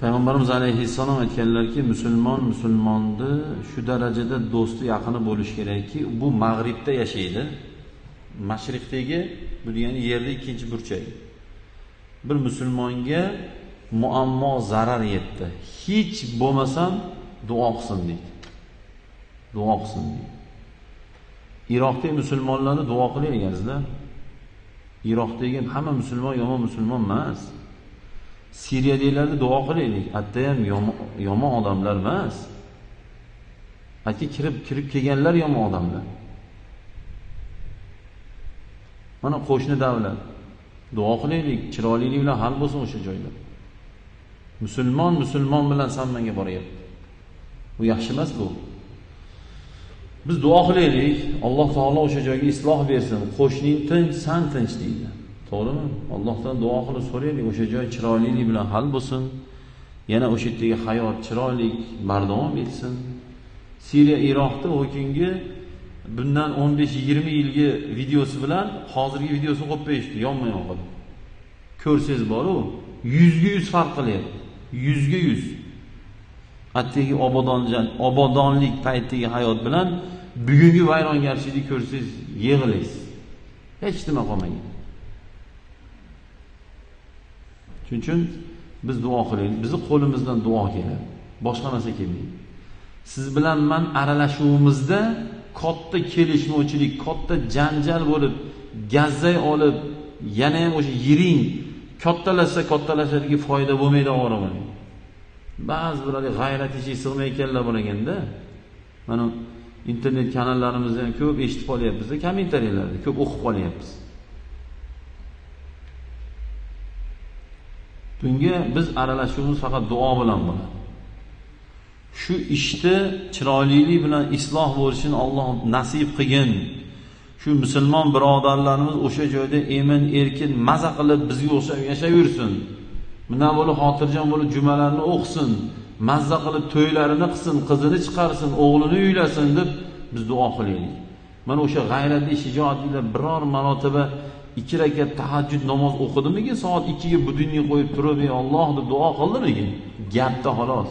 payg'ambarimiz alayhissalom aytganlarki musulmon musulmonni shu darajada do'sti yaqini bo'lishi kerakki bu mag'ribda yashaydi. Mashriqdagi bu degani yerni ikkinchi burchagi bir musulmonga muammo zarar yetdi. Hech bo'lmasam duo qilsin deydi. Duo qilsin deydi. Iroqdagi musulmonlarni duo qiling iroqdagi hamma musulmon yomon musulmon emas. Siriyadagilarni duo qilaylik. Hatto ham yomon odamlar emas. Aka kirib kirib kelganlar yomon odamlar. Mana qo'shni davlat. Duo qilaylik, chiroylilik bilan hal bo'lsin o'sha joylar. Musulmon musulmon bilan sammanga boryapti. Bu yaxshi emas bu. Biz duo qilaylik, Alloh taolo o'sha joyga isloh bersin. Qo'shning tinch, san tinch deydi. To'g'rimi? Allohdan duo qilib so'raylik, o'sha joy chiroylilik bilan hal bo'lsin. Yana o'sha yerdagi hayot chiroyli bardavom etsin. Siriya Iroqda o'kingi bundan bundan 15-20 yilgi videosi bilan hozirgi videosini qo'yib qo'yishdi, yonma-yon qilib. Ko'rsangiz bor-u, 100 ga 100 farq qilyapti. 100 ga 100. Attagi obodonjan, obodonlik paytidagi hayot bilan bugungi vayrongarchilikni ko'rsangiz yig'laysiz. Hech nima qolmagan. Shuning uchun biz duo qilaylik. Bizni qo'limizdan duo keladi. Boshqa narsa kelmaydi. Siz bilan men aralashuvimizda katta kelishmovchilik, katta janjal bo'lib, gazzay olib, yana ham o'sha yiring kattalashsa kattalashadiki foyda bo'lmaydi o'g'riman. Ba'zi birlar g'ayrati ichiga sig'mayotganlar bor ekanda. Mana internet kanallarimizda ham ko'p eshitib qolyapmiz, kommentariyalarda ko'p o'qib qolyapmiz. Bunga biz aralashuvimiz faqat duo bilan bo'ladi. Shu ishni chiroylilik bilan isloh bo'lishini Alloh nasib qilgin. Shu musulmon birodarlarimiz o'sha joyda emin erkin maza qilib bizga o'xshab yashayversin. bundan bo'lib xotirjam bo'lib jumalarni o'qisin, mazza qilib to'ylarini qilsin, qizini chiqarsin, o'g'lini uylasin deb biz duo qilaylik. Mana o'sha g'ayratli shijoatliklar biror marotaba ikki rakat tahajjud namoz o'qidimikin soat 2 ga budilnik qo'yib turib ey Alloh deb duo qildimikin gapda xolos.